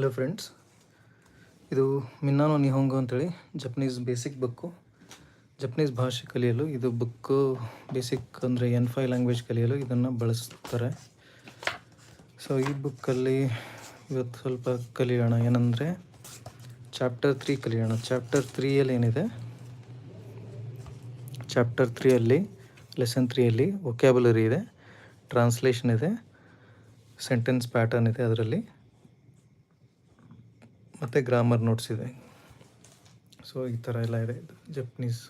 Hello friends ಇದು ಮಿನ್ನಾನೋ ನಿಹೋಂಗೋ ಅಂತೇಳಿ Japanese basic book Japanese ಭಾಷೆ ಕಲಿಯಲು ಇದು ಬುಕ್ಕು ಬೇಸಿಕ್ ಅಂದರೆ ಎನ್ ಫೈ ಲ್ಯಾಂಗ್ವೇಜ್ ಕಲಿಯಲು ಇದನ್ನು ಬಳಸ್ತಾರೆ. ಸೊ ಈ ಬುಕ್ಕಲ್ಲಿ ಇವತ್ತು ಸ್ವಲ್ಪ ಕಲಿಯೋಣ. ಏನಂದರೆ ಚಾಪ್ಟರ್ ತ್ರೀ ಕಲಿಯೋಣ. ಚಾಪ್ಟರ್ ತ್ರೀಯಲ್ಲಿ ಏನಿದೆ? ಚಾಪ್ಟರ್ ತ್ರೀಯಲ್ಲಿ ಲೆಸನ್ ತ್ರೀಯಲ್ಲಿ ಒಕ್ಯಾಬುಲರಿ ಇದೆ. ಟ್ರಾನ್ಸ್ಲೇಷನ್ ಇದೆ. ಸೆಂಟೆನ್ಸ್ ಪ್ಯಾಟರ್ನ್ ಇದೆ ಅದರಲ್ಲಿ. ಮತ್ತು ಗ್ರಾಮರ್ ನೋಟ್ಸ್ ಇದೆ. ಸೊ ಈ ಥರ ಎಲ್ಲ ಇದೆ. Japanese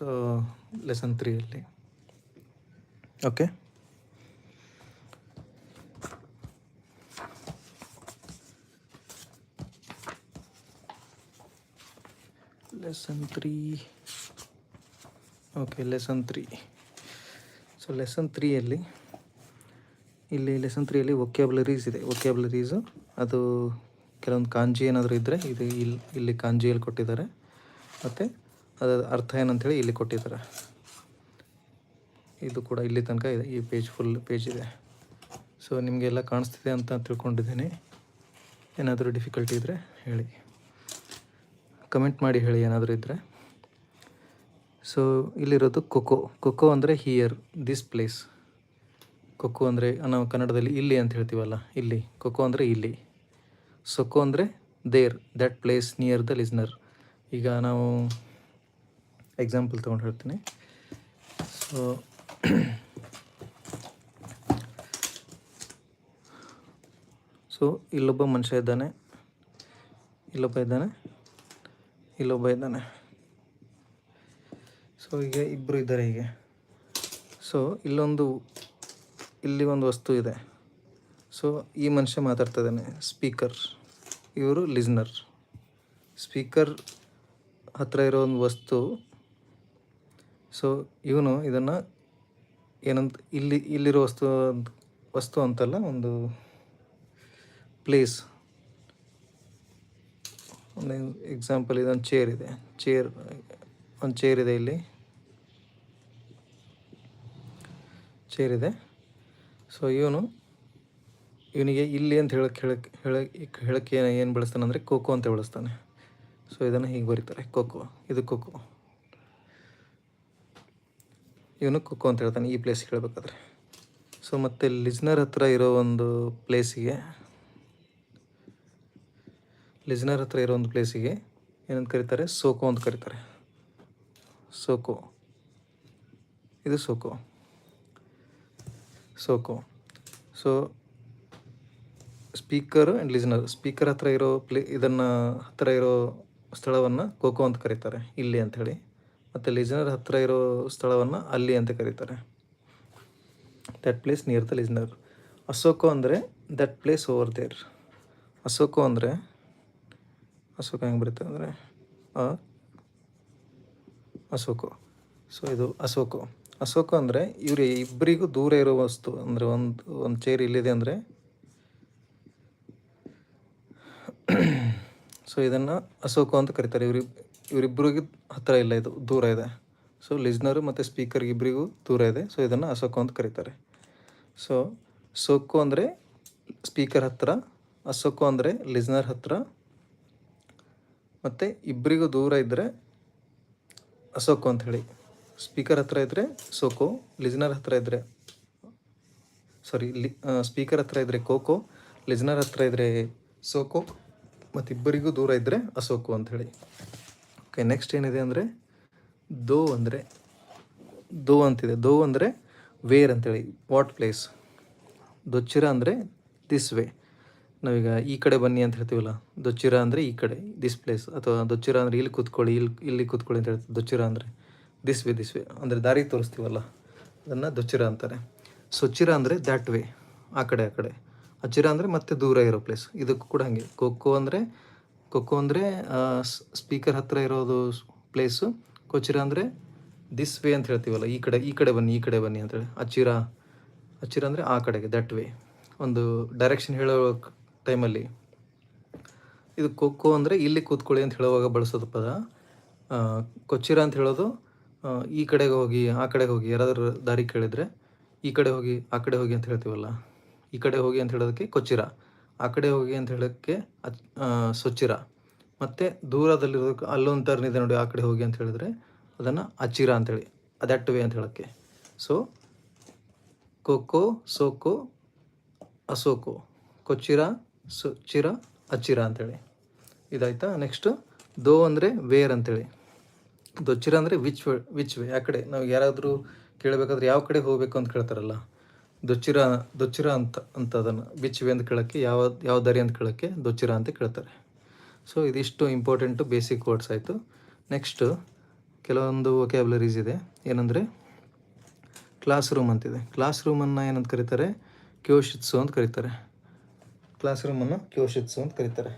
lesson ತ್ರೀಯಲ್ಲಿ okay lesson three okay lesson three so lesson ತ್ರೀಯಲ್ಲಿ ಇಲ್ಲಿ ಲೆಸನ್ ತ್ರೀಯಲ್ಲಿ ಒಕ್ಯಾಬ್ಲರೀಸ್ ಇದೆ. ಒಕ್ಯಾಬ್ಲರೀಸು ಅದು ಕೆಲವೊಂದು ಕಾಂಜಿ ಏನಾದರೂ ಇದ್ದರೆ ಇದು ಇಲ್ಲಿ ಇಲ್ಲಿ ಕಾಂಜಿಯಲ್ಲಿ ಕೊಟ್ಟಿದ್ದಾರೆ. ಮತ್ತು ಅದರ ಅರ್ಥ ಏನಂಥೇಳಿ ಇಲ್ಲಿ ಕೊಟ್ಟಿದ್ದಾರೆ. ಇದು ಕೂಡ ಇಲ್ಲಿ ತನಕ ಇದೆ, ಈ ಪೇಜ್ ಫುಲ್ ಪೇಜ್ ಇದೆ. ಸೊ ನಿಮಗೆಲ್ಲ ಕಾಣಿಸ್ತಿದೆ ಅಂತ ತಿಳ್ಕೊಂಡಿದ್ದೀನಿ. ಏನಾದರೂ ಡಿಫಿಕಲ್ಟಿ ಇದ್ದರೆ ಹೇಳಿ. ಕಮೆಂಟ್ ಮಾಡಿ ಹೇಳಿ ಏನಾದರೂ ಇದ್ದರೆ ಸೊ ಇಲ್ಲಿರೋದು ಕೊಕೋ ಕೊಕೋ ಅಂದರೆ ಹಿಯರ್ ದಿಸ್ ಪ್ಲೇಸ್ ಕೊಕ್ಕೋ ಅಂದರೆ, ನಾವು ಕನ್ನಡದಲ್ಲಿ ಇಲ್ಲಿ ಅಂತ ಹೇಳ್ತೀವಲ್ಲ, ಇಲ್ಲಿ. ಕೊಕ್ಕೋ ಅಂದರೆ ಇಲ್ಲಿ. ಸೊಕ್ಕೋ ಅಂದರೆ there that place near the listener ಈಗ ನಾವು ಎಕ್ಸಾಂಪಲ್ ತೊಗೊಂಡು ಹೇಳ್ತೀನಿ. ಸೊ ಸೊ ಇಲ್ಲೊಬ್ಬ ಮನುಷ್ಯ ಇದ್ದಾನೆ. ಇಲ್ಲೊಬ್ಬ ಇದ್ದಾನೆ. ಇಲ್ಲೊಬ್ಬ ಇದ್ದಾನೆ. ಸೊ ಈಗ ಇಬ್ಬರು ಇದ್ದಾರೆ ಹೀಗೆ. ಸೊ ಇಲ್ಲೊಂದು, ಇಲ್ಲಿ ಒಂದು ವಸ್ತು ಇದೆ. ಸೊ ಈ ಮನುಷ್ಯ ಮಾತಾಡ್ತಾ ಇದ್ದಾನೆ ಸ್ಪೀಕರ್ ಇವರು ಲಿಸ್ನರ್ ಸ್ಪೀಕರ್ ಹತ್ತಿರ ಇರೋ ಒಂದು ವಸ್ತು. ಸೊ ಇವನು ಇದನ್ನು ಏನಂತ, ಇಲ್ಲಿ, ಇಲ್ಲಿರೋ ವಸ್ತು ವಸ್ತು ಅಂತಲ್ಲ, ಒಂದು ಪ್ಲೇಸ್ ಒಂದು ಎಕ್ಸಾಂಪಲ್ ಇದೊಂದು ಚೇರ್ ಇದೆ. ಚೇರ್ ಒಂದು ಚೇರ್ ಇದೆ ಇಲ್ಲಿ. ಚೇರ್ ಇದೆ. ಸೊ ಇವನು ಇವನಿಗೆ ಇಲ್ಲಿ ಅಂತ ಹೇಳಕ್ಕೆ ಹೇಳಕ್ಕೆ ಹೇಳಕ್ಕೆ ಹೇಳಕ್ಕೆ ಏನು ಏನು ಬಳಸ್ತಾನೆ ಅಂದರೆ ಖೋಖೋ ಅಂತ ಬಳಸ್ತಾನೆ. ಸೊ ಇದನ್ನು ಹೀಗೆ ಬರೀತಾರೆ. ಖೋಖೋ. ಇದು ಖೋಖೋ. ಇವನು ಖೋಖೋ ಅಂತ ಹೇಳ್ತಾನೆ. ಈ ಪ್ಲೇಸಿಗೆ ಹೇಳಬೇಕಾದ್ರೆ. ಸೊ ಮತ್ತು ಲಿಜ್ನರ್ ಹತ್ರ ಇರೋ ಒಂದು ಪ್ಲೇಸಿಗೆ ಲಿಜ್ನರ್ ಹತ್ರ ಇರೋ ಒಂದು ಪ್ಲೇಸಿಗೆ ಏನಂತ ಕರೀತಾರೆ? ಸೋಕೋ ಅಂತ ಕರೀತಾರೆ. ಸೋಕೋ ಇದು ಸೋಕೋ SOCO so speaker and listener speaker ಹತ್ರ ಇರೋ ಪ್ಲೇ ಇದನ್ನು ಹತ್ತಿರ ಇರೋ ಸ್ಥಳವನ್ನು ಖೋಖೋ ಅಂತ ಕರೀತಾರೆ. ಇಲ್ಲಿ ಅಂಥೇಳಿ ಮತ್ತು ಲಿಸ್ನರ್ ಹತ್ತಿರ ಇರೋ ಸ್ಥಳವನ್ನು ಅಲ್ಲಿ ಅಂತ ಕರೀತಾರೆ. That place near the listener ಅಶೋಕೋ ಅಂದರೆ ದಟ್ ಪ್ಲೇಸ್ ಓವರ್ ದೇರ್ ಅಶೋಕೋ ಅಂದರೆ ಅಶೋಕ ಹೆಂಗೆ ಬರುತ್ತೆ ಅಂದರೆ ಅಶೋಕೋ ಸೊ ಇದು ಅಶೋಕೋ ಅಶೋಕ ಅಂದರೆ ಇವರು ಇಬ್ಬರಿಗೂ ದೂರ ಇರೋ ವಸ್ತು. ಅಂದರೆ ಒಂದು ಒಂದು ಚೇರ್ ಇಲ್ಲಿದೆ ಅಂದರೆ ಸೊ ಇದನ್ನು ಅಶೋಕ ಅಂತ ಕರೀತಾರೆ. ಇವ್ರಿ ಇವರಿಬ್ಬರಿಗೆ ಹತ್ತಿರ ಇಲ್ಲ ಇದು, ದೂರ ಇದೆ. ಸೊ ಲಿಸ್ನರು ಮತ್ತು ಸ್ಪೀಕರ್ ಇಬ್ಬರಿಗೂ ದೂರ ಇದೆ. ಸೊ ಇದನ್ನು ಅಶೋಕ ಅಂತ ಕರೀತಾರೆ. ಸೊ ಸೋಕೋ ಅಂದರೆ ಸ್ಪೀಕರ್ ಹತ್ತಿರ ಅಶೋಕೋ ಅಂದರೆ ಲಿಸ್ನರ್ ಹತ್ತಿರ ಮತ್ತು ಇಬ್ಬರಿಗೂ ದೂರ ಇದ್ದರೆ ಅಶೋಕೋ ಅಂತ ಹೇಳಿ. ಸ್ಪೀಕರ್ ಹತ್ತಿರ ಇದ್ದರೆ ಸೋಕೋ ಲಿಸ್ನರ್ ಹತ್ತಿರ ಇದ್ದರೆ ಸಾರಿ ಸ್ಪೀಕರ್ ಹತ್ರ ಇದ್ದರೆ ಕೋಕೋ ಲಿಸ್ನರ್ ಹತ್ತಿರ ಇದ್ದರೆ ಸೋಕೋ ಮತ್ತು ಇಬ್ಬರಿಗೂ ದೂರ ಇದ್ದರೆ ಅಸೋಕು ಅಂಥೇಳಿ ಓಕೆ ನೆಕ್ಸ್ಟ್ ಏನಿದೆ ಅಂದರೆ ದೋ ಅಂದರೆ ದೋ ಅಂತಿದೆ. ದೋ ಅಂದರೆ ವೇರ್ ಅಂತೇಳಿ ವಾಟ್ ಪ್ಲೇಸ್ ದೊಚ್ಚಿರ ಅಂದರೆ ದಿಸ್ ವೇ ನಾವೀಗ ಈ ಕಡೆ ಬನ್ನಿ ಅಂತ ಹೇಳ್ತೀವಲ್ಲ, ದೊಚ್ಚಿರ ಅಂದರೆ ಈ ಕಡೆ ದಿಸ್ ಪ್ಲೇಸ್ ಅಥವಾ ದೊಚ್ಚಿರ ಅಂದರೆ ಇಲ್ಲಿ ಕೂತ್ಕೊಳ್ಳಿ ಇಲ್ಲಿ ಇಲ್ಲಿ ಕೂತ್ಕೊಳ್ಳಿ ಅಂತ ಹೇಳ್ತೀವಿ. ದೊಚ್ಚಿರ ಅಂದರೆ ದಿಸ್ ವೇ ದಿಸ್ ವೇ ಅಂದರೆ ದಾರಿ ತೋರಿಸ್ತೀವಲ್ಲ, ಅದನ್ನು ದೊಚ್ಚಿರ ಅಂತಾರೆ. ಸೊಚ್ಚಿರ ಅಂದರೆ ದ್ಯಾಟ್ ವೇ ಆ ಕಡೆ ಆ ಕಡೆ. ಅಚ್ಚಿರ ಅಂದರೆ ಮತ್ತೆ ದೂರ ಇರೋ ಪ್ಲೇಸ್ ಇದಕ್ಕೂ ಕೂಡ ಹಾಗೆ. ಖೋಖೋ ಅಂದರೆ ಖೋಖೋ ಅಂದರೆ ಸ್ಪೀಕರ್ ಹತ್ತಿರ ಇರೋದು ಪ್ಲೇಸು ಕೊಚ್ಚಿರ ಅಂದರೆ ದಿಸ್ ವೇ ಅಂತ ಹೇಳ್ತೀವಲ್ಲ, ಈ ಕಡೆ ಈ ಕಡೆ ಬನ್ನಿ, ಈ ಕಡೆ ಬನ್ನಿ ಅಂತೇಳಿ ಅಚ್ಚಿರ ಅಚ್ಚಿರ ಅಂದರೆ ಆ ಕಡೆಗೆ ದಟ್ ವೇ ಒಂದು ಡೈರೆಕ್ಷನ್ ಹೇಳೋ ಟೈಮಲ್ಲಿ ಇದು ಖೋಖೋ ಅಂದರೆ ಇಲ್ಲಿ ಕೂತ್ಕೊಳ್ಳಿ ಅಂತ ಹೇಳುವಾಗ ಬಳಸೋದು ಪದ. ಕೊಚ್ಚಿರ ಅಂತ ಹೇಳೋದು ಈ ಕಡೆಗೆ ಹೋಗಿ, ಆ ಕಡೆಗೆ ಹೋಗಿ. ಯಾರಾದರೂ ದಾರಿ ಕೇಳಿದರೆ, ಈ ಕಡೆ ಹೋಗಿ, ಆ ಕಡೆ ಹೋಗಿ ಅಂತ ಹೇಳ್ತೀವಲ್ಲ. ಈ ಕಡೆ ಹೋಗಿ ಅಂತ ಹೇಳೋದಕ್ಕೆ ಕೊಚ್ಚಿರ. ಆ ಕಡೆ ಹೋಗಿ ಅಂತ ಹೇಳೋಕ್ಕೆ ಸೊಚ್ಚಿರ. ಮತ್ತು ದೂರದಲ್ಲಿರೋದಕ್ಕೆ ಅಲ್ಲೊಂದು ಟರ್ನ್ ಇದೆ ನೋಡಿ ಆ ಕಡೆ ಹೋಗಿ ಅಂತ ಹೇಳಿದ್ರೆ ಅದನ್ನು ಅಚ್ಚಿರ ಅಂತೇಳಿ. ಅದಟ್ ವೇ ಅಂತ ಹೇಳೋಕ್ಕೆ. ಸೊ ಕೊಕ್ಕೋ ಸೋಕೋ, ಅಸೋಕೋ. ಕೊಚ್ಚಿರ, ಸೊಚ್ಚಿರ ಅಚ್ಚಿರ ಅಂತೇಳಿ. ಇದಾಯ್ತಾ? ನೆಕ್ಸ್ಟ್ ದೋ ಅಂದರೆ ವೇರ್ ಅಂತೇಳಿ. ದೊಚ್ಚಿರ ಅಂದರೆ ವಿಚ್ ವಿಚ್ ವೇ ಆ ಕಡೆ. ನಾವು ಯಾರಾದರೂ ಕೇಳಬೇಕಾದ್ರೆ ಯಾವ ಕಡೆ ಹೋಗಬೇಕು ಅಂತ ಕೇಳ್ತಾರಲ್ಲ ದೊಚ್ಚಿರ ದೊಚ್ಚಿರ ಅಂತ ಅಂತ ಅದನ್ನು ಬಿಚ್ಚಿವೆ ಅಂತ ಕೇಳೋಕ್ಕೆ, ಯಾವ ಯಾವ ದಾರಿ ಅಂತ ಕೇಳೋಕ್ಕೆ ದೊಚ್ಚಿರ ಅಂತ ಕೇಳ್ತಾರೆ. ಸೊ ಇದಿಷ್ಟು ಇಂಪಾರ್ಟೆಂಟು ಬೇಸಿಕ್ ವರ್ಡ್ಸ್ ಆಯಿತು. ನೆಕ್ಸ್ಟು ಕೆಲವೊಂದು ವೊಕ್ಯಾಬ್ಲರೀಸ್ ಇದೆ. ಏನಂದರೆ ಕ್ಲಾಸ್ ರೂಮ್ ಅಂತಿದೆ. ಕ್ಲಾಸ್ ರೂಮನ್ನು ಏನಂತ ಕರೀತಾರೆ? ಕ್ಯೋಶಿತ್ಸು ಅಂತ ಕರೀತಾರೆ. ಕ್ಲಾಸ್ ರೂಮನ್ನು ಕ್ಯೋಶಿತ್ಸು ಅಂತ ಕರೀತಾರೆ.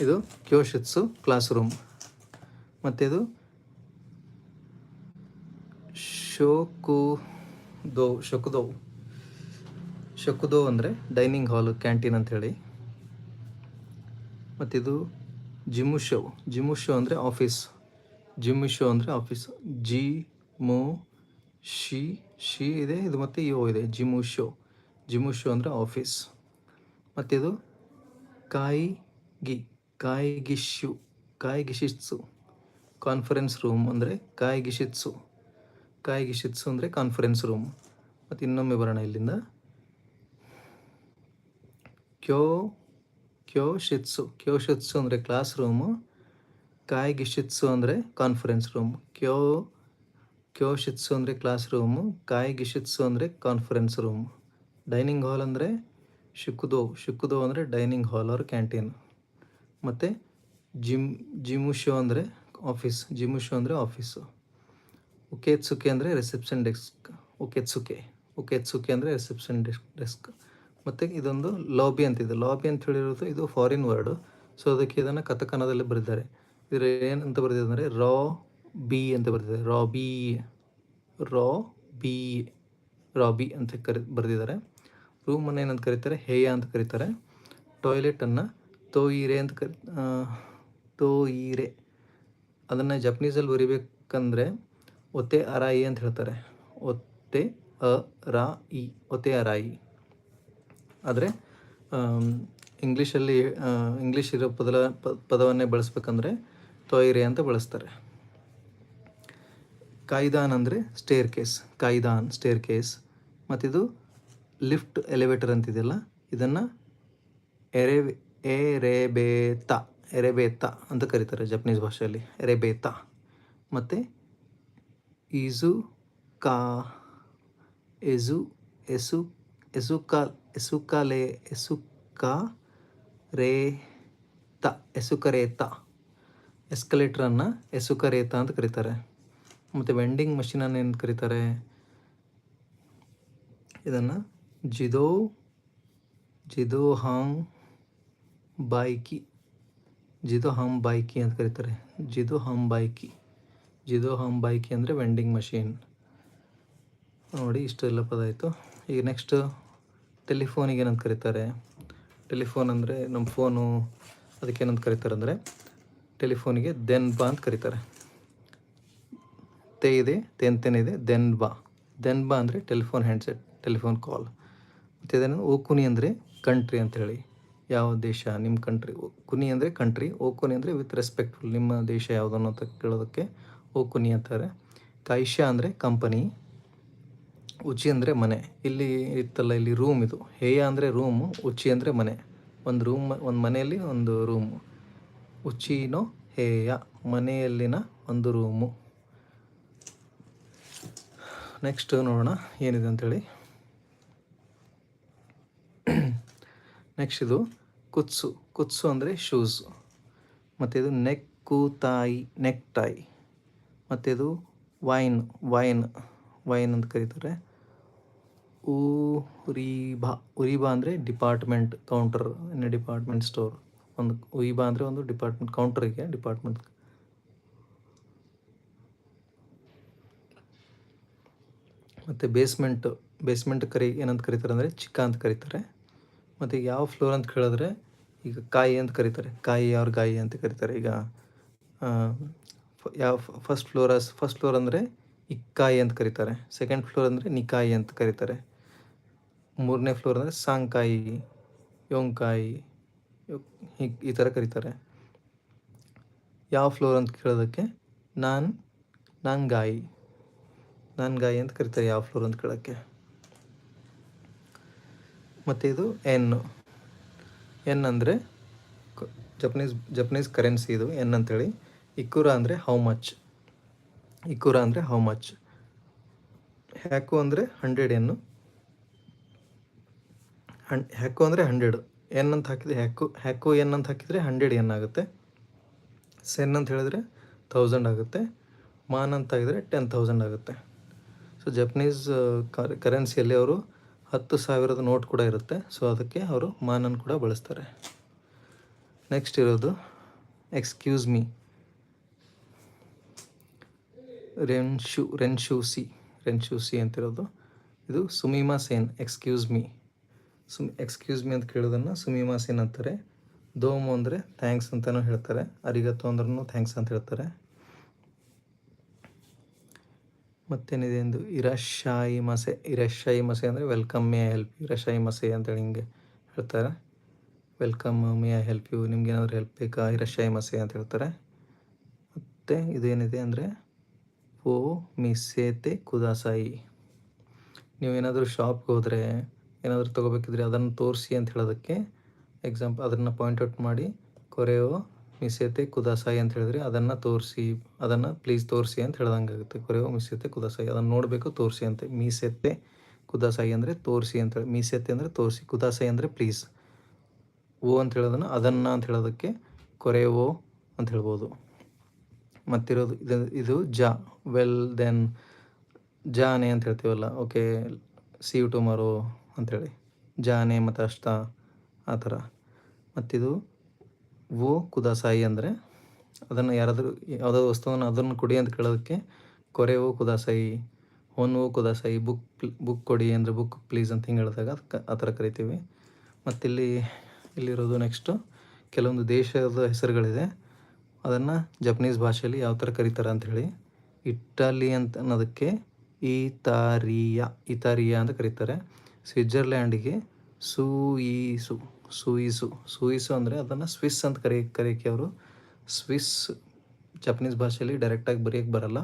ಇದು ಕ್ಯೋಶಿತ್ಸು ಕ್ಲಾಸ್ ರೂಮ್ ಮತ್ತು ಇದು ಶೋಕುದೋ ಶೊಕುದೋ ಶೊಕುದೋ ಅಂದರೆ ಡೈನಿಂಗ್ ಹಾಲು, ಕ್ಯಾಂಟೀನ್ ಅಂತ ಹೇಳಿ. ಮತ್ತಿದು ಜಿಮುಶೋ ಜಿಮುಶೋ ಅಂದರೆ ಆಫೀಸ್. ಜಿಮುಶೋ ಅಂದರೆ ಆಫೀಸ್. ಜಿ, ಮೋ, ಶಿ ಶಿ ಇದೆ, ಇದು ಮತ್ತು ಯೋ ಇದೆ. ಜಿಮುಶೋ ಜಿಮುಶೋ ಅಂದರೆ ಆಫೀಸ್. ಮತ್ತಿದು ಕಾಯಿಗಿ ಕಾಯಿಗಿಶು ಕಾಯಿಗಿಶಿತ್ಸು ಕಾನ್ಫರೆನ್ಸ್ ರೂಮ್ ಅಂದರೆ ಕಾಯಿಗಿಶಿತ್ಸು ಕಾಯಿಗಿಶಿತ್ಸು ಅಂದರೆ ಕಾನ್ಫರೆನ್ಸ್ ರೂಮ್ ಮತ್ತು ಇನ್ನೊಮ್ಮೆ ಬರೋಣ ಇಲ್ಲಿಂದ. ಕ್ಯೋ ಕ್ಯೋ ಶಿತ್ಸು ಕ್ಯೋ ಶಿತ್ಸು ಅಂದರೆ ಕ್ಲಾಸ್ ರೂಮು ಕಾಯಿಗಿಶಿತ್ಸು ಅಂದರೆ ಕಾನ್ಫರೆನ್ಸ್ ರೂಮ್ ಕ್ಯೋ ಕ್ಯೋ ಶಿತ್ಸು ಅಂದರೆ ಕ್ಲಾಸ್ ರೂಮು ಕಾಯಿಗಿಶಿತ್ಸು ಅಂದರೆ ಕಾನ್ಫರೆನ್ಸ್ ರೂಮ್ ಡೈನಿಂಗ್ ಹಾಲ್ ಅಂದರೆ ಶುಕುದೋ ಶುಕುದೋ ಅಂದರೆ ಡೈನಿಂಗ್ ಹಾಲ್ ಆರ್ ಕ್ಯಾಂಟೀನ್ ಮತ್ತು ಜಿಮ್ ಜಿಮುಶೋ ಅಂದರೆ ಆಫೀಸ್ ಜಿಮುಶೋ ಅಂದರೆ ಆಫೀಸು ಉಕೇತ್ಸುಕೆ ಅಂದರೆ ರಿಸೆಪ್ಷನ್ ಡೆಸ್ಕ್ ಉಕೇತ್ಸುಕೆ ಉಕೇತ್ಸುಕೆ ಅಂದರೆ ರಿಸೆಪ್ಷನ್ ಡೆಸ್ಕ್ ಡೆಸ್ಕ್ ಮತ್ತು ಇದೊಂದು ಲಾಬಿ ಅಂತಿದೆ ಲಾಬಿ ಅಂತ ಹೇಳಿರೋದು ಇದು ಫಾರಿನ್ ವರ್ಡು ಸೊ ಅದಕ್ಕೆ ಇದನ್ನು ಕಥಕನದಲ್ಲಿ ಬರೆದಿದ್ದಾರೆ ಇದರ ಏನಂತ ಬರೆದಿದೆ ಅಂದರೆ ರಾ ಬಿ ಅಂತ ಬರೆದಿದ್ದಾರೆ. ರಾ ಬಿ ರಾ ಬಿ ರಾಬಿ ಅಂತ ಕರಿ, ಬರೆದಿದ್ದಾರೆ. ರೂಮನ್ನು ಏನಂತ ಕರೀತಾರೆ? ಹೇಯ ಅಂತ ಕರೀತಾರೆ. ಟಾಯ್ಲೆಟನ್ನು ತೋಯಿರೆ ಅಂತ ಕರಿ ತೋಯಿರೆ. ಅದನ್ನು ಜಪನೀಸಲ್ಲಿ ಬರಿಬೇಕಂದ್ರೆ ಒತ್ತೆ ಅರಾಯಿ ಅಂತ ಹೇಳ್ತಾರೆ. ಒತ್ತೆ ಅ ರಾ ಇ ಒತ್ತೆ ಅರಾಯಿ. ಆದರೆ ಇಂಗ್ಲೀಷಲ್ಲಿ ಇಂಗ್ಲೀಷ್ ಇರೋ ಪದ ಪದವನ್ನೇ ಬಳಸ್ಬೇಕಂದ್ರೆ ತೊಯ್ರೆ ಅಂತ ಬಳಸ್ತಾರೆ. ಕಾಯ್ದಾನ್ ಅಂದರೆ ಸ್ಟೇರ್ ಕೇಸ್ ಕಾಯ್ದಾನ್ ಸ್ಟೇರ್ ಕೇಸ್ ಮತ್ತಿದು ಲಿಫ್ಟ್ ಎಲಿವೇಟರ್ ಅಂತಿದೆಯಲ್ಲ, ಇದನ್ನು ಎರೆ ಎರೆಬೇತ ಎರೆಬೇತ ಅಂತ ಕರೀತಾರೆ ಜಪನೀಸ್ ಭಾಷೆಯಲ್ಲಿ, ಎರೆಬೇತ. ಮತ್ತು ಈಜು ಕಾ ಎಜು ಎಸು, ಎಸುಕಾ, ಎಸುಕಲೆ, ಎಸುಕಾ, ರೇ, ತ, ಎಸುಕರೇತ. ಎಸ್ಕಲೇಟ್ರನ್ನು ಎಸುಕರೇತ ಅಂತ ಕರೀತಾರೆ. ಮತ್ತು ವೆಂಡಿಂಗ್ ಮಷೀನನ್ನು ಏನು ಕರೀತಾರೆ? ಇದನ್ನು ಜಿದೋ ಜಿದೋ ಹಾಂಗ್ ಬಾಯ್ಕಿ ಜಿದೋ ಹಮ್ ಬಾಯ್ಕಿ ಅಂತ ಕರೀತಾರೆ. ಜಿದೋ ಹಮ್ ಬಾಯ್ಕಿ. ಜಿದೋ ಹಮ್ ಬೈಕ್ ಅಂದರೆ ವೆಂಡಿಂಗ್ ಮಷೀನ್. ನೋಡಿ ಇಷ್ಟೆಲ್ಲ ಪದ ಆಯಿತು. ಈಗ ನೆಕ್ಸ್ಟ್ ಟೆಲಿಫೋನಿಗೆ ಏನಂತ ಕರೀತಾರೆ? ಟೆಲಿಫೋನ್ ಅಂದರೆ ನಮ್ಮ ಫೋನು ಅದಕ್ಕೆ ಏನಂತ ಕರೀತಾರೆ ಅಂದರೆ ಟೆಲಿಫೋನಿಗೆ ದೆನ್ ಬಾ ಅಂತ ಕರೀತಾರೆ. ತೇ ಇದೆ, ತೆನ್ ತೆನ್ ಇದೆ ದೆನ್ ಬಾ. ದೆನ್ ಬಾ ಅಂದರೆ ಟೆಲಿಫೋನ್ ಹ್ಯಾಂಡ್ಸೆಟ್ ಟೆಲಿಫೋನ್ ಕಾಲ್ ಮತ್ತು ಇದನ್ನು ಓಕುನಿ ಅಂದರೆ ಕಂಟ್ರಿ ಅಂಥೇಳಿ ಯಾವ ದೇಶ? ನಿಮ್ಮ ಕಂಟ್ರಿ ಕುನಿ ಅಂದರೆ ಕಂಟ್ರಿ ಓಕುನಿ ಅಂದರೆ ವಿತ್ ರೆಸ್ಪೆಕ್ಟ್ಫುಲ್ ನಿಮ್ಮ ದೇಶ ಯಾವುದನ್ನು ಅಂತ ಕೇಳೋದಕ್ಕೆ ಓಕುನಿ ಅಂತಾರೆ. ಕೈಶಾ ಅಂದರೆ ಕಂಪನಿ, ಉಚಿ ಅಂದರೆ ಮನೆ. ಇಲ್ಲಿ ಇತ್ತಲ್ಲ, ಇಲ್ಲಿ ರೂಮ್ ಇದು. ಹೇಯ ಅಂದರೆ ರೂಮು ಉಚ್ಚಿ ಅಂದರೆ ಮನೆ. ಒಂದು ರೂಮ್ ಒಂದು ಮನೆಯಲ್ಲಿ ಒಂದು ರೂಮು ಉಚ್ಚಿನೋ ಹೇಯ, ಮನೆಯಲ್ಲಿನ ಒಂದು ರೂಮು ನೆಕ್ಸ್ಟ್ ನೋಡೋಣ, ಏನಿದೆ ಅಂಥೇಳಿ ನೆಕ್ಸ್ಟ್ ಇದು ಕುತ್ಸು. ಕುತ್ಸು ಅಂದರೆ ಶೂಸು ಮತ್ತು ಇದು ನೆಕ್ಕು ತಾಯಿ ನೆಕ್ ಟೈ ಮತ್ತು ಇದು ವೈನ್ ವೈನ್ ವೈನ್ ಅಂತ ಕರೀತಾರೆ. ಉರಿಬಾ ಉರಿಬಾ ಅಂದರೆ ಡಿಪಾರ್ಟ್ಮೆಂಟ್ ಕೌಂಟರ್ ಡಿಪಾರ್ಟ್ಮೆಂಟ್ ಸ್ಟೋರ್. ಒಂದು ಉಯಿಬಾ ಅಂದರೆ ಒಂದು ಡಿಪಾರ್ಟ್ಮೆಂಟ್ ಕೌಂಟರಿಗೆ ಡಿಪಾರ್ಟ್ಮೆಂಟ್. ಮತ್ತು ಬೇಸ್ಮೆಂಟ್ ಬೇಸ್ಮೆಂಟ್ ಕರಿ ಏನಂತ ಕರೀತಾರೆ ಅಂದರೆ ಚಿಕ್ಕ ಅಂತ ಕರೀತಾರೆ. ಮತ್ತು ಯಾವ ಫ್ಲೋರ್ ಅಂತ ಕೇಳಿದ್ರೆ ಈಗ ಕಾಯಿ ಅಂತ ಕರೀತಾರೆ. ಕಾಯಿ ಅವ್ರ ಗಾಯಿ ಅಂತ ಕರೀತಾರೆ. ಈಗ ಯಾವ ಫಸ್ಟ್ ಫ್ಲೋರ್ ಫಸ್ಟ್ ಫ್ಲೋರ್ ಅಂದರೆ ಇಕ್ಕಾಯಿ ಅಂತ ಕರೀತಾರೆ. ಸೆಕೆಂಡ್ ಫ್ಲೋರ್ ಅಂದರೆ ನಿಕಾಯಿ ಅಂತ ಕರೀತಾರೆ. ಮೂರನೇ ಫ್ಲೋರ್ ಅಂದರೆ ಸಾಂಕಾಯಿ, ಯೋಂಕಾಯಿ ಈ ಥರ ಕರೀತಾರೆ. ಯಾವ ಫ್ಲೋರ್ ಅಂತ ಕೇಳೋದಕ್ಕೆ ನಾನ್ ನಾನ್ಗಾಯಿ ನಾನ್ಗಾಯಿ ಅಂತ ಕರೀತಾರೆ ಯಾವ ಫ್ಲೋರ್ ಅಂತ ಕೇಳೋಕ್ಕೆ ಮತ್ತು ಇದು ಎನ್ ಎನ್ ಅಂದರೆ ಜಪನೀಸ್ ಜಪನೀಸ್ ಕರೆನ್ಸಿ ಇದು ಎನ್ ಅಂತೇಳಿ. ಇಕ್ಕುರ ಅಂದರೆ ಹೌ ಮಚ್ ಇಕ್ಕುರ ಅಂದರೆ ಹೌ ಮಚ್ ಹ್ಯಾಕು ಅಂದರೆ ಹಂಡ್ರೆಡ್ ಎನ್ನು? ಹಣ್ ಹ್ಯಾಕು ಅಂದರೆ ಹಂಡ್ರೆಡ್ ಎನ್ ಅಂತ ಹಾಕಿದರೆ ಹ್ಯಾಕು ಹ್ಯಾಕು, ಎನ್ ಅಂತ ಹಾಕಿದರೆ ಹಂಡ್ರೆಡ್ ಎನ್ ಆಗುತ್ತೆ. ಸೆನ್ ಅಂತ ಹೇಳಿದ್ರೆ ಥೌಸಂಡ್ ಆಗುತ್ತೆ. ಮಾನ್ ಅಂತ ಹಾಕಿದರೆ ಟೆನ್ ಥೌಸಂಡ್ ಆಗುತ್ತೆ. ಸೊ ಜಪನೀಸ್ ಕರೆನ್ಸಿಯಲ್ಲಿ ಅವರು ಹತ್ತು ಸಾವಿರದ ನೋಟ್ ಕೂಡ ಇರುತ್ತೆ. ಸೊ ಅದಕ್ಕೆ ಅವರು ಮಾನನ್ನು ಕೂಡ ಬಳಸ್ತಾರೆ. ನೆಕ್ಸ್ಟ್ ಇರೋದು ಎಕ್ಸ್ಕ್ಯೂಸ್ ಮೀ ರೆನ್ಶು, ರೆನ್ಶೂಸಿ ರೆನ್ಶೂಸಿ ಅಂತಿರೋದು. ಇದು ಸುಮೀಮಾ ಸೇನ್, ಎಕ್ಸ್ಕ್ಯೂಸ್ ಮೀ. ಸುಮ್, ಎಕ್ಸ್ಕ್ಯೂಸ್ ಮೀ ಅಂತ ಕೇಳೋದನ್ನು ಸುಮೀಮಾ ಸೇನ್ ಅಂತಾರೆ. ದೋಮು ಅಂದರೆ ಥ್ಯಾಂಕ್ಸ್ ಅಂತಲೂ ಹೇಳ್ತಾರೆ. ಅರಿಗತ್ತು ಅಂದ್ರೂ ಥ್ಯಾಂಕ್ಸ್ ಅಂತ ಹೇಳ್ತಾರೆ. ಮತ್ತೇನಿದೆ ಎಂದು? ಇರಶಾಯಿ ಮಸೆ ಇರಶಾಯಿ ಮಸೆ ಅಂದರೆ welcome, may I help you. ಇರಶಾಯಿ ಮಸೆ ಅಂತೇಳಿ ಹಿಂಗೆ ಹೇಳ್ತಾರೆ. Welcome, may I help you. ನಿಮ್ಗೆ ಏನಾದರೂ ಹೆಲ್ಪ್ ಬೇಕಾ? ಇರಶಾಯಿ ಮಸೆ ಅಂತ ಹೇಳ್ತಾರೆ. ಮತ್ತು ಇದೇನಿದೆ ಅಂದರೆ ಓ ಮಿಸೇತೆ ಕುದಾಸಾಯಿ. ನೀವು ಏನಾದರೂ ಶಾಪ್ಗೆ ಹೋದರೆ, ಏನಾದರೂ ತೊಗೋಬೇಕಿದ್ರೆ ಅದನ್ನು ತೋರಿಸಿ ಅಂತ ಹೇಳೋದಕ್ಕೆ ಎಕ್ಸಾಂಪಲ್ ಅದನ್ನು ಪಾಯಿಂಟ್ ಮಾಡಿ, ಕೊರೆಯೋ ಮಿಸೇತೆ ಕುದಾಸಾಯಿ ಅಂತ ಹೇಳಿದ್ರೆ ಅದನ್ನು ತೋರಿಸಿ, ಅದನ್ನು ಪ್ಲೀಸ್ ತೋರಿಸಿ ಅಂತ ಹೇಳ್ದಂಗೆ ಆಗುತ್ತೆ ಕೊರೆಯೋ ಮಿಸೇತೆ ಕುದಾಸಾಯಿ, ಅದನ್ನು ನೋಡಬೇಕು, ತೋರಿಸಿ ಅಂತ. ಮೀಸೆತ್ತೆ ಕುದಾಸಾಯಿ ಅಂದರೆ ತೋರಿಸಿ ಅಂತ ಹೇಳಿ ಮೀಸೆತ್ತೆ ಅಂದರೆ ತೋರಿಸಿ, ಕುದಾಸಾಯಿ ಅಂದರೆ ಪ್ಲೀಸ್ ಓ ಅಂತ ಹೇಳೋದನ್ನು ಅದನ್ನು ಅಂತ ಹೇಳೋದಕ್ಕೆ ಕೊರೆಯವೋ ಅಂತ ಹೇಳ್ಬೋದು. ಮತ್ತಿರೋದು ಇದು ಇದು ಜಾ ವೆಲ್ ದೆನ್ ಜಾನೆ ಅಂತ ಹೇಳ್ತೀವಲ್ಲ ಓಕೆ ಸಿ ಯು ಟುಮಾರೋ ಅಂಥೇಳಿ ಜಾನೆ ಮತ್ತು ಅಷ್ಟ ಆ ಥರ. ಮತ್ತಿದು ಓ ಕುದಾಸಾಯಿ ಅಂದರೆ ಅದನ್ನು ಯಾರಾದರೂ ಯಾವುದೋ ವಸ್ತುವನ್ನು ಅದನ್ನು ಕೊಡಿ ಅಂತ ಕೇಳೋದಕ್ಕೆ ಕೊರೆ ಓ ಕುದಾಸಾಯಿ, ಹೊನ್ ಓ ಕುದಾಸಾಯಿ ಬುಕ್ ಬುಕ್ ಕೊಡಿ ಅಂದರೆ ಬುಕ್ ಪ್ಲೀಸ್ ಅಂತ ಹಿಂಗೆ ಹೇಳಿದಾಗ ಅದಕ್ಕೆ ಆ ಥರ ಕರಿತೀವಿ. ಮತ್ತಿಲ್ಲಿ ಇಲ್ಲಿರೋದು ನೆಕ್ಸ್ಟು ಕೆಲವೊಂದು ದೇಶದ ಹೆಸರುಗಳಿದೆ. ಅದನ್ನು ಜಪನೀಸ್ ಭಾಷೆಯಲ್ಲಿ ಯಾವ ಥರ ಕರೀತಾರೆ ಅಂಥೇಳಿ ಇಟಲಿ ಅಂತ ಅನ್ನೋದಕ್ಕೆ ಈತಾರಿಯಾ ಇತಾರಿಯಾ ಅಂತ ಕರೀತಾರೆ. ಸ್ವಿಟ್ಜರ್ಲ್ಯಾಂಡಿಗೆ ಸೂಯಿಸು ಸೂಯಿಸು ಸೂಯಿಸು ಅಂದರೆ ಅದನ್ನು ಸ್ವಿಸ್ ಅಂತ ಕರಿ ಕರೆಯೋಕ್ಕೆ ಅವರು. ಸ್ವಿಸ್ ಜಪನೀಸ್ ಭಾಷೆಯಲ್ಲಿ ಡೈರೆಕ್ಟಾಗಿ ಬರೆಯೋಕ್ಕೆ ಬರಲ್ಲ.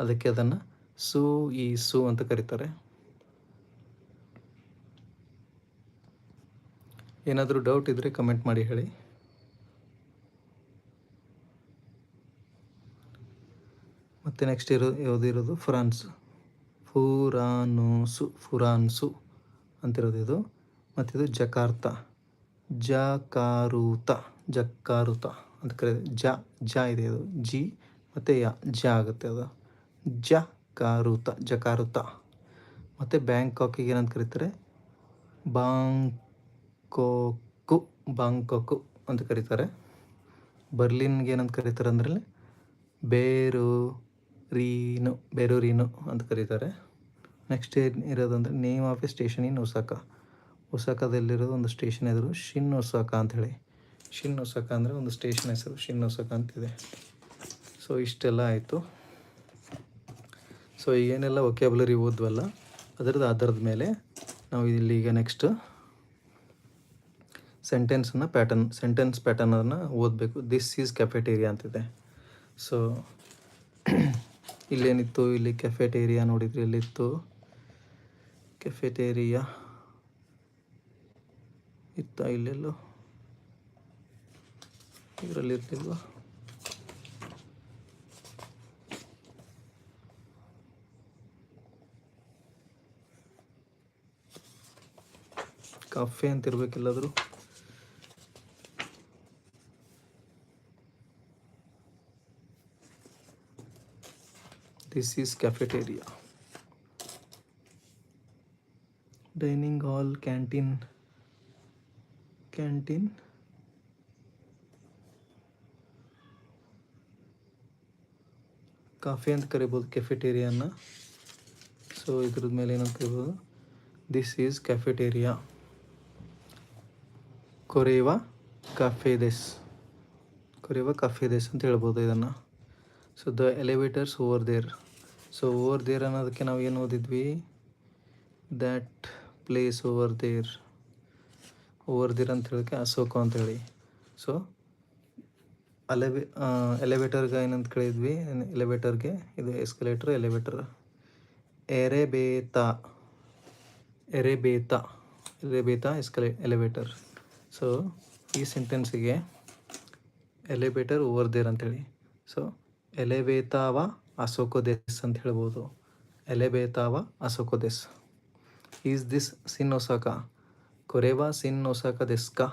ಅದಕ್ಕೆ ಅದನ್ನು ಸೂಯಿಸು ಅಂತ ಕರೀತಾರೆ. ಏನಾದರೂ ಡೌಟ್ ಇದ್ದರೆ ಕಮೆಂಟ್ ಮಾಡಿ ಹೇಳಿ. ಮತ್ತು ನೆಕ್ಸ್ಟ್ ಇರೋ ಯಾವುದಿರೋದು ಫ್ರಾನ್ಸ್. ಫುರಾನುಸು, ಫುರಾನ್ಸು ಅಂತಿರೋದು ಇದು. ಮತ್ತಿದು ಜಕಾರ್ತ. ಜಕಾರುತ ಜಕಾರುತ ಅಂತ ಕರೆಯೋದು. ಜ ಜ ಇದೆ ಅದು. ಜಿ ಮತ್ತು ಯ, ಜ ಆಗುತ್ತೆ ಅದು. ಜ ಕಾರುತ ಜಕಾರುತ. ಮತ್ತು ಬ್ಯಾಂಕಾಕಿಗೆ ಏನಂತ ಕರೀತಾರೆ? ಬಾಂಕೋಕು ಬಾಂಕೋಕು ಅಂತ ಕರೀತಾರೆ. ಬರ್ಲಿನ್ಗೆ ಏನಂತ ಕರೀತಾರೆ ಅಂದರೆ ಬೇರು ರೀನು ಬೆರೂರಿನು ಅಂತ ಕರೀತಾರೆ. ನೆಕ್ಸ್ಟ್ ಏನು ಇರೋದು ಅಂದರೆ name of a station in Osaka ಒಸಾಕದಲ್ಲಿರೋದು ಒಂದು ಸ್ಟೇಷನ್ ಹೆಸರು ಶಿನ್ ಒಸಾಕ ಅಂಥೇಳಿ ಶಿನ್ ಒಸಾಕ ಅಂದರೆ ಒಂದು ಸ್ಟೇಷನ್ ಹೆಸರು ಶಿನ್ ಒಸಾಕ ಅಂತಿದೆ ಸೊ ಇಷ್ಟೆಲ್ಲ ಆಯಿತು. ಸೊ ಏನೆಲ್ಲ ಒಕ್ಯಾಬುಲರಿ ಓದ್ವಲ್ಲ, ಅದರದ್ದು ಆಧಾರದ ಮೇಲೆ ನಾವು ಇಲ್ಲಿ ಈಗ ನೆಕ್ಸ್ಟ್ ಸೆಂಟೆನ್ಸನ್ನು ಪ್ಯಾಟರ್ನ್ ಸೆಂಟೆನ್ಸ್ ಪ್ಯಾಟರ್ನನ್ನು ಓದಬೇಕು. ದಿಸ್ ಈಸ್ ಕೆಫೆಟೇರಿಯಾ ಅಂತಿದೆ ಸೊ ಇಲ್ಲೇನಿತ್ತು? ಇಲ್ಲಿ ಕೆಫೆಟೇರಿಯಾ ನೋಡಿದ್ರಿ ಇಲ್ಲಿತ್ತು ಕೆಫೆಟೇರಿಯಾ ಇತ್ತ ಇಲ್ಲೆಲ್ಲೋ? ಇದರಲ್ಲಿ ಇರ್ತಿಲ್ವಾ ಕಾಫಿ ಅಂತ ಇರ್ಬೇಕಿಲ್ಲಾದರೂ This is cafeteria. Dining hall, canteen. Canteen. Coffee ಅಂತ ಕರಿಬೋದು ಕೆಫೆಟೇರಿಯಾನ ಸೊ ಇದ್ರದ ಮೇಲೆ ಏನಂತ ಕರಿಬೋದು ದಿಸ್ ಈಸ್ ಕೆಫೆಟೇರಿಯಾ ಕೊರೇವಾ ಕಾಫೇದೆಸ್ ಕೊರೇವಾ ದೇಸ್ ಅಂತ ಹೇಳ್ಬೋದು ಇದನ್ನು so the elevators over there so over there ಅನ್ನೋದಕ್ಕೆ ನಾವು ಏನು ಓದಿದ್ವಿ? That place over there over there ಅಂತ ಹೇಳೋಕ್ಕೆ ಅಶೋಕ ಅಂತೇಳಿ ಸೊ ಅಲೆವೆ ಎಲಿವೇಟರ್ಗೆ ಏನಂತ ಕೇಳಿದ್ವಿ? ಎಲಿವೇಟರ್ಗೆ ಇದು ಎಸ್ಕಲೇಟರ್ ಎಲಿವೇಟರ್ ಎರೆಬೇತ ಎರೆಬೇತ ಎರೆಬೇತ ಎಸ್ಕಲೇ ಎಲಿವೇಟರ್ ಸೊ ಈ ಸೆಂಟೆನ್ಸಿಗೆ ಎಲಿವೇಟರ್ ಓವರ್ ದೇರ್ ಅಂತೇಳಿ ಸೊ ಎಲೆವೇತಾವ ಅಸೋಕೋದೆಸ್ ಅಂತ ಹೇಳ್ಬೋದು. ಎಲೆಬೇತಾವ ಅಸೋಕೋದೆಸ್ ಈಸ್ ದಿಸ್. ಸಿನ್ ಒಸಾಕ ಕೊರೆವಾ ಒಸಾಕ ದೆಸ್ಕಾ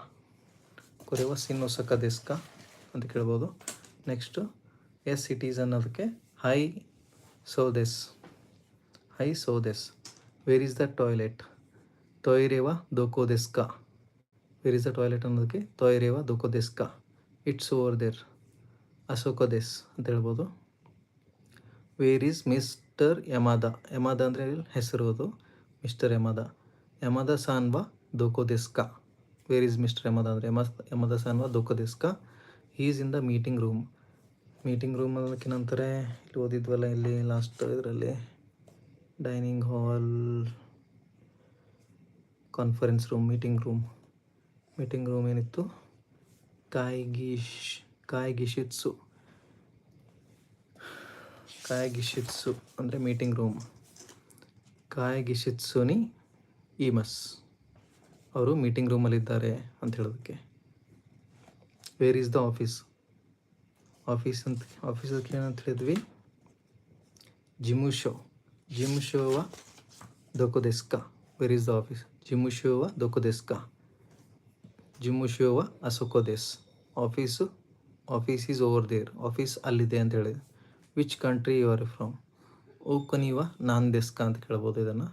ಕೊರೆವಾ ಒಸಾಕ ದೆಸ್ಕಾ ಅಂತ ಕೇಳ್ಬೋದು. ನೆಕ್ಸ್ಟು ಎಸ್ ಇಟ್ ಈಸ್ ಅನ್ನೋದಕ್ಕೆ ಹೈ ಸೋ ದೆಸ್. ಹೈ ಸೋ ದೆಸ್. ವೇರ್ ಈಸ್ ದ ಟಾಯ್ಲೆಟ್ ತೊಯ್ರೇವಾ ದೋಕೋ ದೆಸ್ಕಾ ವೇರ್ ಈಸ್ ದ ಟಾಯ್ಲೆಟ್ ಅನ್ನೋದಕ್ಕೆ ತೊಯ್ರೇವಾ ದೋಕೋ ದೆಸ್ಕಾ ಇಟ್ಸ್ ಓವರ್ ದೇರ್ ಅಶೋಕ ದೆಸ್ ಅಂತ ಹೇಳ್ಬೋದು. Where is mister Yamada Yamada ಅಂದರೆ ಹೆಸರು ಅದು. ಮಿಸ್ಟರ್ ಯಮಾದ ಯಮಾದ ಸಾನ್ವಾ ದೋಕೋ ದೆಸ್ಕಾ ವೇರ್ ಈಸ್ ಮಿಸ್ಟರ್ ಯಮದ ಅಂದರೆ? ಯಮ ಯಮದ ಸಾನ್ವಾ ದೋಕೋ ದೆಸ್ಕಾ is in the meeting room meeting room ಅನ್ನೋದಕ್ಕಿಂತಾರೆ ಇಲ್ಲಿ ಓದಿದ್ವಲ್ಲ ಇಲ್ಲಿ ಲಾಸ್ಟ್ ಇದರಲ್ಲಿ. Dining hall conference room meeting room meeting room ಏನಿತ್ತು? ಕಾಯ್ಗಿಶ್ ಕಾಯ್ಗಿಶಿತ್ಸು ಅಂದರೆ ಮೀಟಿಂಗ್ ರೂಮ್ ಕಾಯಗಿಶಿತ್ಸುನಿ ಈಮಸ್. ಅವರು ಮೀಟಿಂಗ್ ರೂಮಲ್ಲಿದ್ದಾರೆ ಅಂತ ಹೇಳೋದಕ್ಕೆ. Where is the office office ಅಂತ ಆಫೀಸ್ ಏನಂತ ಹೇಳಿದ್ವಿ? ಜಿಮುಶೋ. ಜಿಮುಶೋವ ದೊಕೊದೆಸ್ಕ. ವೇರ್ ಈಸ್ ದ ಆಫೀಸ್ ಜಿಮುಶೋವ ದೊಕೊದೆಸ್ಕ. ಜಿಮುಶೋವ ಅಸೊಕೊದೆಸ್. Office office is over there office ಅಲ್ಲಿದೆ ಅಂತ ಹೇಳಿ which country you are from ಓಕುನಿವ ನಾನ್ ದೆಸ್ಕಾ ಅಂತ ಕೇಳ್ಬೋದು ಇದನ್ನು.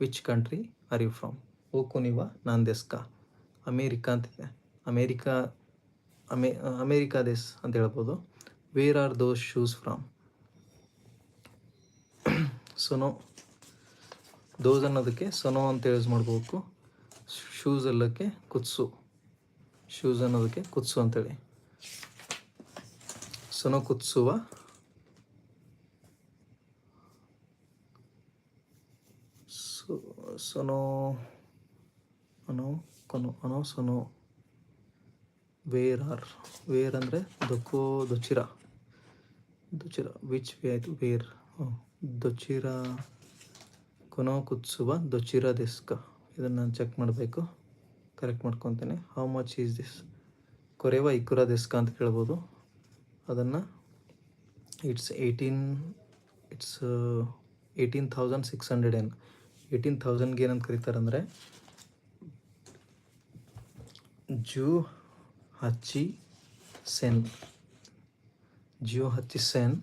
Which country are you from ಓಕುನಿವ ನಾನ್ ದೆಸ್ಕಾ ಅಮೇರಿಕಾ ಅಂತಿದೆ ಅಮೇರಿಕಾ ಅಮೇ ಅಮೇರಿಕಾ ದೇಸ್ ಅಂತ ಹೇಳ್ಬೋದು. Where are those shoes from ಸೊನೋ those ಅನ್ನೋದಕ್ಕೆ ಸೊನೋ ಅಂತ ಯೂಸ್ ಮಾಡ್ಬೇಕು. ಶೂಸ್ ಅಲ್ಲಕ್ಕೆ ಕುತ್ಸು ಶೂಸ್ ಅನ್ನೋದಕ್ಕೆ ಕುತ್ಸು ಅಂತೇಳಿ. ಸೊನೋ ಕುತ್ಸುವ ಸೊನೋ ಅನೋ ಕೊನೋ ಅನೋ ಸೊನೋ ವೇರ್ ಆರ್ ವೇರ್ ಅಂದರೆ ದೊಕ್ಕೋ ದೊಚಿರ ದೊಚಿರ ವಿಚ್ ವೇ ಆಯಿತು ವೇರ್ ದೊಚಿರ ಕೊನೋ ಕುತ್ಸುವ ದೊಚಿರ ದೆಸ್ಕ ಇದನ್ನು ನಾನು ಚೆಕ್ ಮಾಡಬೇಕು. ಕರೆಕ್ಟ್ ಮಾಡ್ಕೊತೇನೆ. ಹೌ ಮಚ್ ಈಸ್ ದಿಸ್ ಕೊರೆವ ಇಕ್ಕುರ ದೆಸ್ಕ ಅಂತ ಕೇಳ್ಬೋದು. ಅದನ್ನು it's eighteen it's eighteen thousand six hundred N eighteen ಥೌಸಂಡ್ಗೆ ಏನಂತ ಕರೀತಾರೆ ಅಂದರೆ ಜೂ ಹಚ್ಚಿ ಸೆನ್ ಜಿಯೋ ಹಚ್ಚಿ ಸೆನ್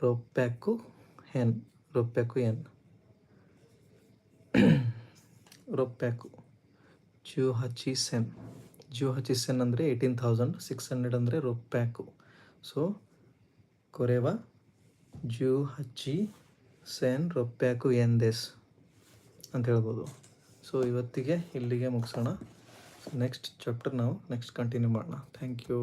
ರೊಪ್ಯಾಕು ಹೆನ್ ರೊಪ್ಯಾಕು ಎನ್. ರೊಪ್ಯಾಕು ಜಿಯೋ ಹಚ್ಚಿ ಸೆನ್. ಜಿಯೋ ಹಚ್ಚಿ ಸೆನ್ ಅಂದರೆ ಏಯ್ಟೀನ್ ಥೌಸಂಡ್ ಸಿಕ್ಸ್ ಹಂಡ್ರೆಡ್ ಅಂದರೆ ರೊಪ್ಯಾಕು ಸೊ, ಕೊರೆವಾ ಜೂ ಹಚ್ಚಿ ಸೆನ್ ರೊಪ್ಯಾಕು ಎನ್ ದೇಸ್ ಅಂತ ಹೇಳ್ಬೋದು. ಸೊ ಇವತ್ತಿಗೆ ಇಲ್ಲಿಗೆ ಮುಗಿಸೋಣ. ನೆಕ್ಸ್ಟ್ ಚಾಪ್ಟರ್ ನಾವು ನೆಕ್ಸ್ಟ್ ಕಂಟಿನ್ಯೂ ಮಾಡೋಣ. Thank you